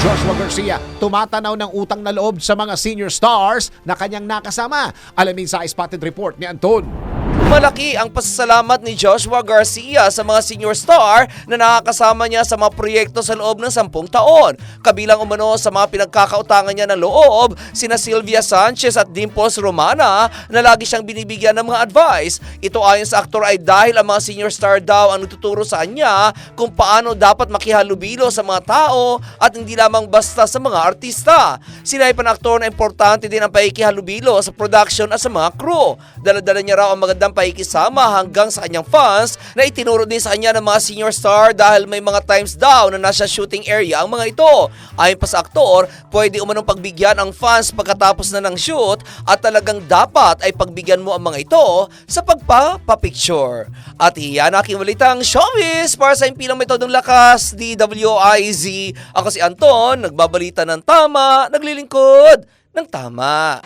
Joshua Garcia tumatanaw ng utang na loob sa mga senior stars na kanyang nakasama. Alamin sa spotted report ni Anton. Malaki ang pasasalamat ni Joshua Garcia sa mga senior star na nakakasama niya sa mga proyekto sa loob ng sampung taon. Kabilang umano sa mga pinagkakautangan niya ng loob, sina Sylvia Sanchez at Dimples Romana na lagi siyang binibigyan ng mga advice. Ito ayon sa aktor ay dahil ang mga senior star daw ang nagtuturo sa kanya kung paano dapat makihalubilo sa mga tao at hindi lamang basta sa mga artista. Sinabi pa ng aktor na importante din ang paikihalubilo sa production at sa mga crew. Daladala niya raw ang magandang paikisama hanggang sa kanyang fans na itinuro din sa kanya ng mga senior star dahil may mga times daw na nasa shooting area ang mga ito. Ayon pa sa aktor, pwede umanong pagbigyan ang fans pagkatapos na ng shoot at talagang dapat ay pagbigyan mo ang mga ito sa pagpapapicture. At iyan aking balitang showbiz para sa impilang metodong lakas, DWIZ. Ako si Anton, nagbabalita ng tama, naglilingkod ng tama.